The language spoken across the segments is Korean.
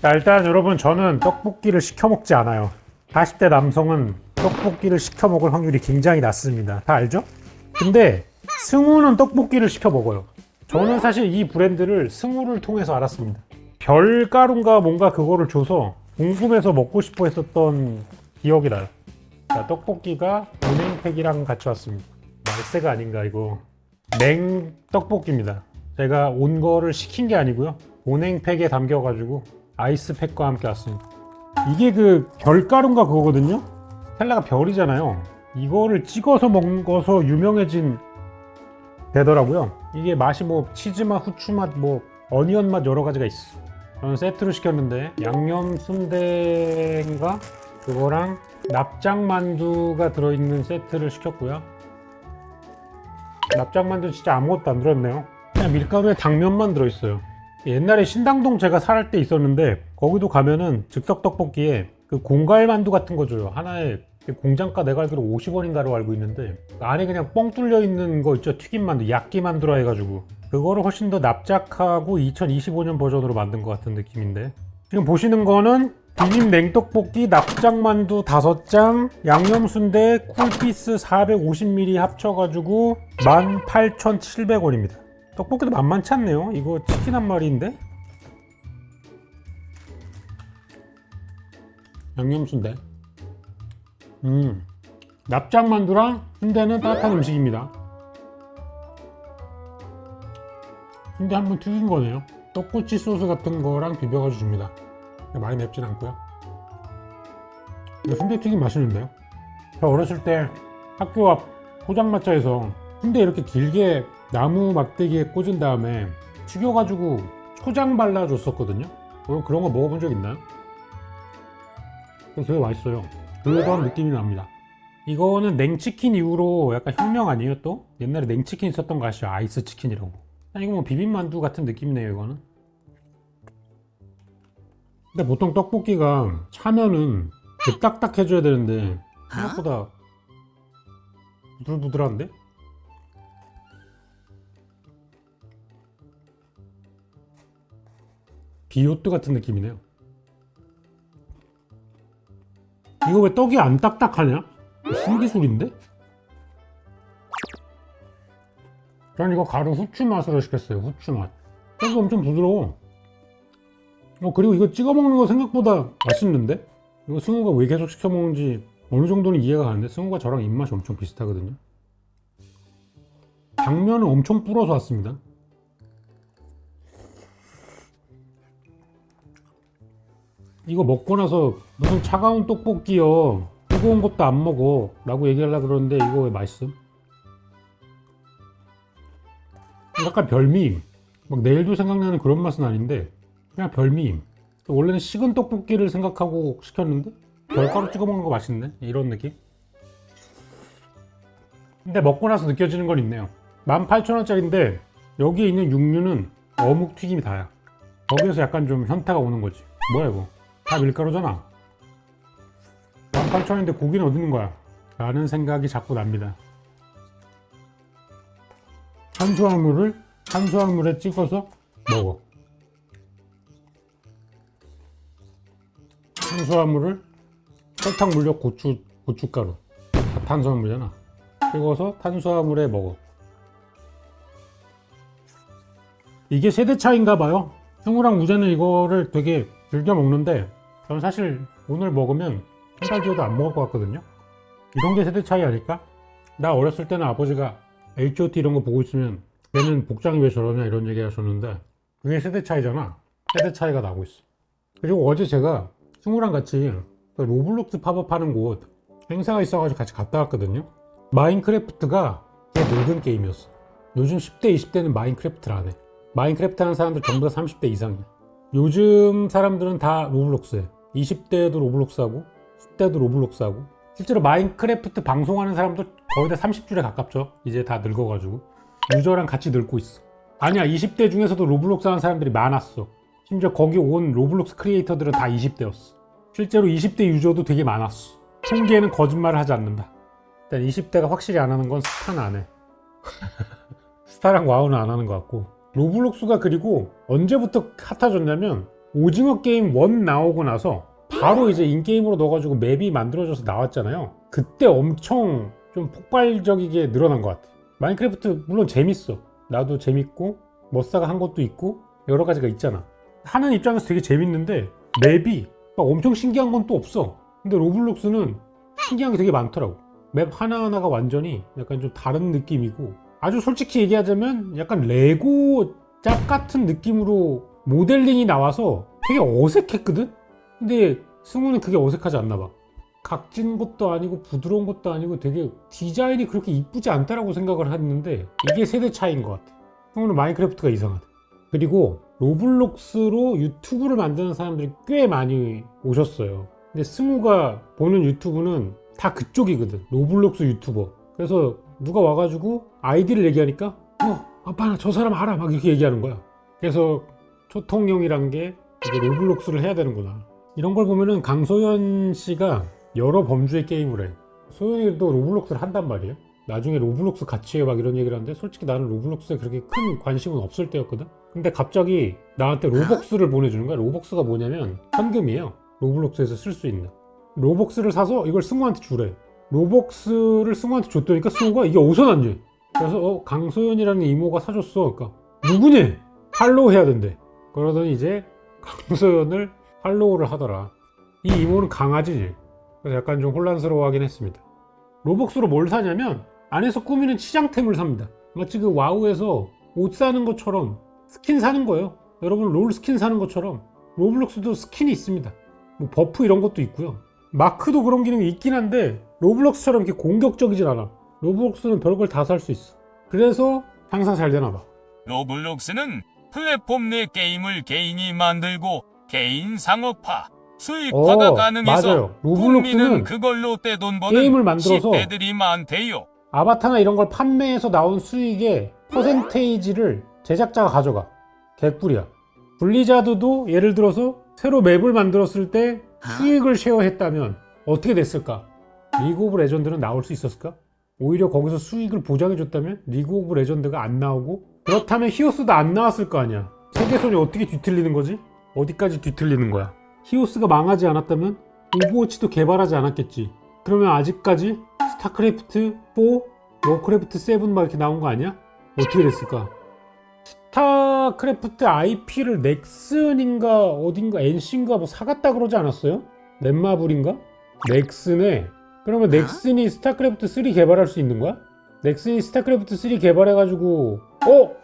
자, 일단 여러분 저는 떡볶이를 시켜 먹지 않아요. 40대 남성은 떡볶이를 시켜 먹을 확률이 굉장히 낮습니다. 다 알죠? 근데 승우는 떡볶이를 시켜 먹어요. 저는 사실 이 브랜드를 승우를 통해서 알았습니다. 별가루인가 뭔가 그거를 줘서 궁금해서 먹고 싶어 했었던 기억이 나요. 자, 떡볶이가 은행팩이랑 같이 왔습니다. 말세가 아닌가 이거. 냉 떡볶이입니다. 제가 온 거를 시킨 게 아니고요. 온행팩에 담겨가지고 아이스팩과 함께 왔습니다. 이게 그 별가루인가 그거거든요. 텔라가 별이잖아요. 이거를 찍어서 먹어서 유명해진 되더라고요. 이게 맛이 뭐 치즈 맛, 후추 맛, 뭐 어니언 맛 여러 가지가 있어. 저는 세트로 시켰는데 양념 순대인가 그거랑 납작 만두가 들어있는 세트를 시켰고요. 납작 만두 진짜 아무것도 안 들었네요. 그냥 밀가루에 당면만 들어있어요. 옛날에 신당동 제가 살 때 있었는데 거기도 가면은 즉석 떡볶이에 그 공갈 만두 같은 거 줘요. 하나에 공장가 내가 알기로 50원인가로 알고 있는데 그 안에 그냥 뻥 뚫려 있는 거 있죠. 튀김 만두, 약기 만두라 해가지고 그거를 훨씬 더 납작하고 2025년 버전으로 만든 것 같은 느낌인데 지금 보시는 거는 비빔 냉떡볶이, 납작만두 5장, 양념순대, 쿨피스 450ml 합쳐가지고 18,700원입니다. 떡볶이도 만만치 않네요. 이거 치킨 한 마리인데? 양념순대. 음, 납작만두랑 순대는 따뜻한 음식입니다. 순대 한번 튀긴 거네요. 떡꼬치 소스 같은 거랑 비벼가지고 줍니다. 많이 맵진 않고요. 이거 순대 튀김 맛있는데요? 저 어렸을 때 학교 앞 포장마차에서 순대 이렇게 길게 나무 막대기에 꽂은 다음에 튀겨가지고 초장 발라줬었거든요. 그럼 그런 거 먹어본 적 있나요? 되게 맛있어요. 그런 느낌이 납니다. 이거는 냉치킨 이후로 약간 혁명 아니에요 또? 옛날에 냉치킨 있었던 거 아시죠? 아이스 치킨이라고. 아, 이거 뭐 비빔만두 같은 느낌이네요 이거는. 근데 보통 떡볶이가 차면은 그 딱딱해져야 되는데 생각보다 부들부들한데? 비오트 같은 느낌이네요. 이거 왜 떡이 안 딱딱하냐? 신기술인데? 전 이거 가루 후추 맛으로 시켰어요. 후추 맛. 떡이 엄청 부드러워. 어 그리고 이거 찍어 먹는 거 생각보다 맛있는데? 이거 승우가 왜 계속 시켜 먹는지 어느 정도는 이해가 가는데 승우가 저랑 입맛이 엄청 비슷하거든요. 당면을 엄청 불어서 왔습니다. 이거 먹고 나서 무슨 차가운 떡볶이요. 뜨거운 것도 안 먹어. 라고 얘기하려고 그러는데 이거 왜 맛있음? 약간 별미임. 막 내일도 생각나는 그런 맛은 아닌데 그냥 별미임. 원래는 식은 떡볶이를 생각하고 시켰는데 별가루 찍어 먹는 거 맛있네. 이런 느낌? 근데 먹고 나서 느껴지는 건 있네요. 18,000원짜리인데 여기에 있는 육류는 어묵 튀김이 다야. 거기에서 약간 좀 현타가 오는 거지. 뭐야 이거 다 밀가루잖아. 18,000원인데 고기는 어디 있는 거야? 라는 생각이 자꾸 납니다. 탄수화물을 탄수화물에 찍어서 먹어. 탄수화물을 설탕 물엿 고추 고춧가루. 다 탄수화물이잖아. 찍어서 탄수화물에 먹어. 이게 세대 차인가 봐요. 승우랑 우재는 이거를 되게 즐겨 먹는데 저는 사실 오늘 먹으면 한 달 뒤에도 안 먹을 것 같거든요. 이런 게 세대 차이 아닐까? 나 어렸을 때는 아버지가 H.O.T 이런 거 보고 있으면 얘는 복장이 왜 저러냐 이런 얘기 하셨는데 그게 세대 차이잖아. 세대 차이가 나고 있어. 그리고 어제 제가 승우랑 같이 그 로블록스 팝업 하는 곳 행사가 있어가지고 같이 갔다 왔거든요. 마인크래프트가 개 늙은 게임이었어. 요즘 10대 20대는 마인크래프트를 안 해. 마인크래프트 하는 사람들 전부 다 30대 이상이야. 요즘 사람들은 다 로블록스 해 20대도 로블록스 하고 10대도 로블록스 하고. 실제로 마인크래프트 방송하는 사람도 거의 다 30줄에 가깝죠. 이제 다 늙어가지고. 유저랑 같이 늙고 있어. 아니야 20대 중에서도 로블록스 하는 사람들이 많았어. 심지어 거기 온 로블록스 크리에이터들은 다 20대였어. 실제로 20대 유저도 되게 많았어. 통계는 거짓말을 하지 않는다. 일단 20대가 확실히 안 하는 건 스타는 안해. 스타랑 와우는 안 하는 것 같고. 로블록스가 그리고 언제부터 핫해졌냐면 오징어 게임 1 나오고 나서 바로 이제 인게임으로 넣어가지고 맵이 만들어져서 나왔잖아요. 그때 엄청 좀 폭발적이게 늘어난 것 같아. 마인크래프트 물론 재밌어. 나도 재밌고 머싸가 한 것도 있고 여러 가지가 있잖아. 하는 입장에서 되게 재밌는데 맵이 막 엄청 신기한 건 또 없어. 근데 로블록스는 신기한 게 되게 많더라고. 맵 하나하나가 완전히 약간 좀 다른 느낌이고 아주 솔직히 얘기하자면 약간 레고 짝 같은 느낌으로 모델링이 나와서 되게 어색했거든? 근데 승우는 그게 어색하지 않나 봐. 각진 것도 아니고 부드러운 것도 아니고 되게 디자인이 그렇게 이쁘지 않다라고 생각을 했는데 이게 세대 차이인 것 같아. 승우는 마인크래프트가 이상하다. 그리고 로블록스로 유튜브를 만드는 사람들이 꽤 많이 오셨어요. 근데 승우가 보는 유튜브는 다 그쪽이거든. 로블록스 유튜버. 그래서 누가 와가지고 아이디를 얘기하니까 어 아빠 나 저 사람 알아 막 이렇게 얘기하는 거야. 그래서 초통령이란 게 이제 로블록스를 해야 되는구나. 이런 걸 보면은 강소연 씨가 여러 범주의 게임을 해. 소연이도 로블록스를 한단 말이에요. 나중에 로블록스 같이 해 막 이런 얘기를 하는데 솔직히 나는 로블록스에 그렇게 큰 관심은 없을 때였거든. 근데 갑자기 나한테 로벅스를 보내주는 거야. 로벅스가 뭐냐면 현금이에요. 로블록스에서 쓸 수 있는. 로벅스를 사서 이걸 승우한테 주래. 로벅스를 승우한테 줬더니까 승우가 이게 어디서 났니? 그래서 어 강소연이라는 이모가 사줬어. 그러니까 누구니? 팔로우 해야 된대. 그러더니 이제 강소연을 팔로우를 하더라. 이 이모는 강아지지. 그래서 약간 좀 혼란스러워하긴 했습니다. 로벅스로 뭘 사냐면 안에서 꾸미는 치장템을 삽니다. 마치 그 와우에서 옷 사는 것처럼 스킨 사는 거예요. 여러분 롤 스킨 사는 것처럼 로블록스도 스킨이 있습니다. 뭐 버프 이런 것도 있고요. 마크도 그런 기능이 있긴 한데 로블록스처럼 이렇게 공격적이진 않아. 로블록스는 별걸 다 살 수 있어. 그래서 항상 잘 되나 봐. 로블록스는 플랫폼 내 게임을 개인이 만들고 개인 상업화, 어, 수익화가 가능해서 맞아요. 로블록스는 국민은 그걸로 떼돈 버는 게임을 만들어서 10대들이 많대요. 아바타나 이런 걸 판매해서 나온 수익의 퍼센테이지를 제작자가 가져가. 개꿀이야. 블리자드도 예를 들어서 새로 맵을 만들었을 때 수익을 쉐어했다면 어떻게 됐을까? 리그 오브 레전드는 나올 수 있었을까? 오히려 거기서 수익을 보장해줬다면 리그 오브 레전드가 안 나오고 그렇다면 히오스도 안 나왔을 거 아니야. 세계선이 어떻게 뒤틀리는 거지? 어디까지 뒤틀리는 거야? 히오스가 망하지 않았다면 오버워치도 개발하지 않았겠지. 그러면 아직까지 스타크래프트 4, 워크래프트 7막 이렇게 나온 거 아니야? 어떻게 됐을까? 스타크래프트 IP를 넥슨인가 어딘가 NC인가 뭐 사갔다 그러지 않았어요? 넷마블인가? 넥슨에 그러면 넥슨이 스타크래프트 3 개발할 수 있는 거야? 넥슨이 스타크래프트 3 개발해가지고 어?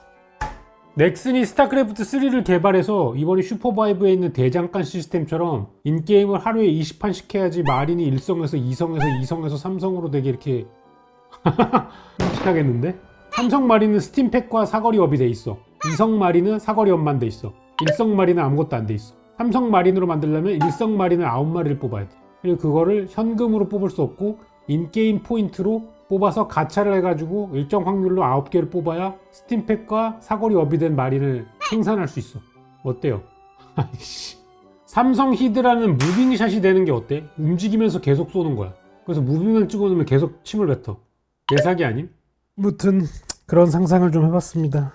넥슨이 스타크래프트 3를 개발해서 이번에 슈퍼바이브에 있는 대장간 시스템처럼 인게임을 하루에 20판씩 해야지 마린이 1성에서 2성에서 2성에서 3성으로 되게 이렇게 끔찍하겠는데? 삼성 마린은 스팀팩과 사거리 업이 돼 있어 2성 마린은 사거리 업만 돼 있어 1성 마린은 아무것도 안 돼 있어 삼성 마린으로 만들려면 1성 마린을 9마리를 뽑아야 돼 그리고 그거를 현금으로 뽑을 수 없고 인게임 포인트로 뽑아서 가차를 해가지고 일정 확률로 9개를 뽑아야 스팀팩과 사거리 업이 된 마린을 생산할 수 있어. 어때요? 삼성 히드라는 무빙샷이 되는 게 어때? 움직이면서 계속 쏘는 거야. 그래서 무빙을 찍어놓으면 계속 침을 뱉어. 내 사기 아님? 무튼 그런 상상을 좀 해봤습니다.